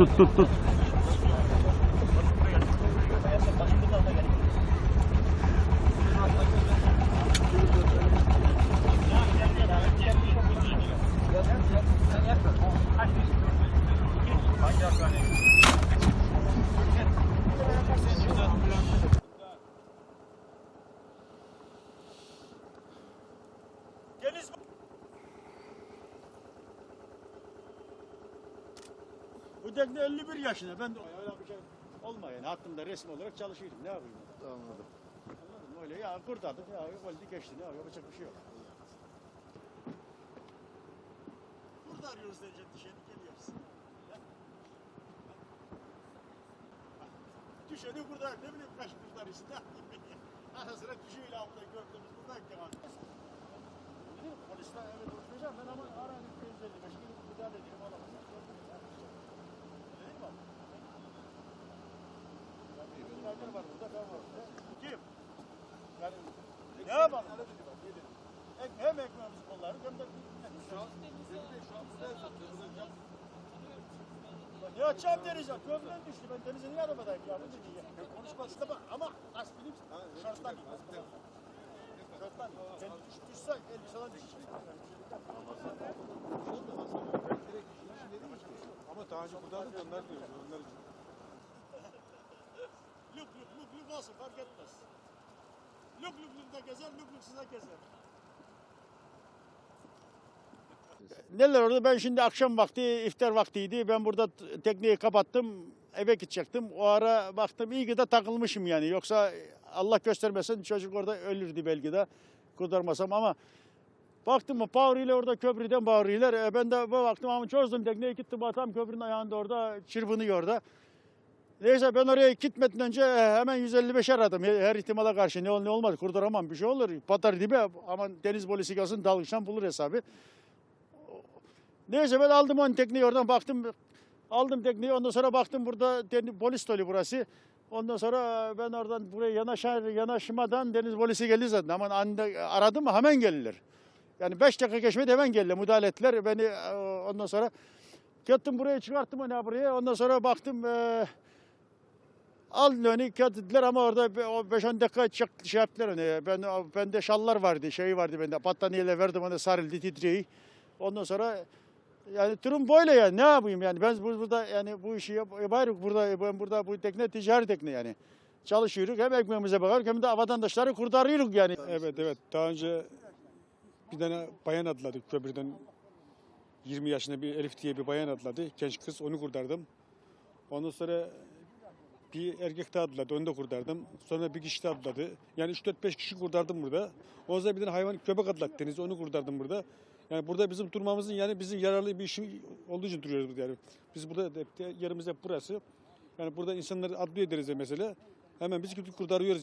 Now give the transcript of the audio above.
tut, tut, tut. Bu tekne 51 yaşında. Ben de öyle bir şey olma yani. Hakkımda resmi olarak çalışıyorum. Ne yapayım? Anladım. Anladın mı? Öyle ya kurtardık ya öldü geçti. Ne yapacak bir şey yok. Burada arıyoruz diyecek düşeni geliyoruz. Düşeni kurtar. Ne bileyim kaç kurtarırsın. Ara sıra düşüyor ilahımda gördüğümüz buradan ki. Polisler evet oturacağım ben ama ara 255 gibi müdahale edeyim alamazsam. Ekmeğimizi kollarız hem de ne açacağım denize? Köprüden düştü. Ben denize niye arabadayım ya? Ya. Konuşmasında bak ama aspirim şorttan değil. Şorttan değil. Ben düş, düşse elbiseden düşecek. Ama daha önce buradaydık onlar diyoruz. Onlar için. Lük lük lük lük olsun fark etmez. Lük lük lük de gezer, lük lük size gezer. Neler orada ben şimdi akşam vakti iftar vaktiydi. Ben burada tekneyi kapattım. Eve gidecektim. O ara baktım iyi ki de takılmışım yani. Yoksa Allah göstermesin çocuk orada ölürdü belki de kurtarmasam ama baktım mı bağırıyorlar orada köprüden bağırıyorlar. E, ben de baktım ama çözdüm tekneyi gittim atam köprünün ayağında orada çırpınıyor orada. Neyse ben oraya gitmeden önce e, hemen 155 aradım. Her her ihtimala karşı ne, ol- ne olmaz kurtaramam bir şey olur. Batar dibe ama deniz polisi gelsin dalgıçtan bulur hesabı. Neyse ben aldım onu tekneyi oradan baktım. Aldım tekneyi ondan sonra baktım burada deniz, polis dolu burası. Ondan sonra ben oradan buraya yanaşar, yanaşmadan deniz polisi geldi zaten. Aman anında aradım mı hemen gelirler. Yani 5 dakika geçmedi hemen geldiler. Müdahale ettiler. Beni e, ondan sonra gittim buraya çıkarttım onu buraya. Ondan sonra baktım e, al önü dediler ama orada be- o 5-10 dakika çok şey yaptılar onu. Ben, bende şallar vardı, şey vardı bende. Battaniyeyle verdim ona sarıldı titreyi. Ondan sonra yani durum böyle yani ne yapayım yani ben bu- burada yani bu işi yap, yaparız burada ben burada bu tekne ticari tekne yani. Çalışıyoruz hem ekmeğimize bakar hem de vatandaşları kurtarıyoruz yani. Evet evet daha önce bir tane bayan atladı köprüden 20 yaşında bir Elif diye bir bayan atladı. Genç kız onu kurtardım. Ondan sonra bir erkek daha atladı onu da kurtardım. Sonra bir kişi de atladı. Yani 3-4-5 kişi kurtardım burada. Ondan sonra bir tane hayvan köpek atlattı denize onu kurtardım burada. Yani burada bizim durmamızın yani bizim yararlı bir işi olduğu için duruyoruz burada yani. Biz burada yerimiz hep burası. Yani burada insanları adliye ederiz mesela. Hemen biz gidip kurtarıyoruz.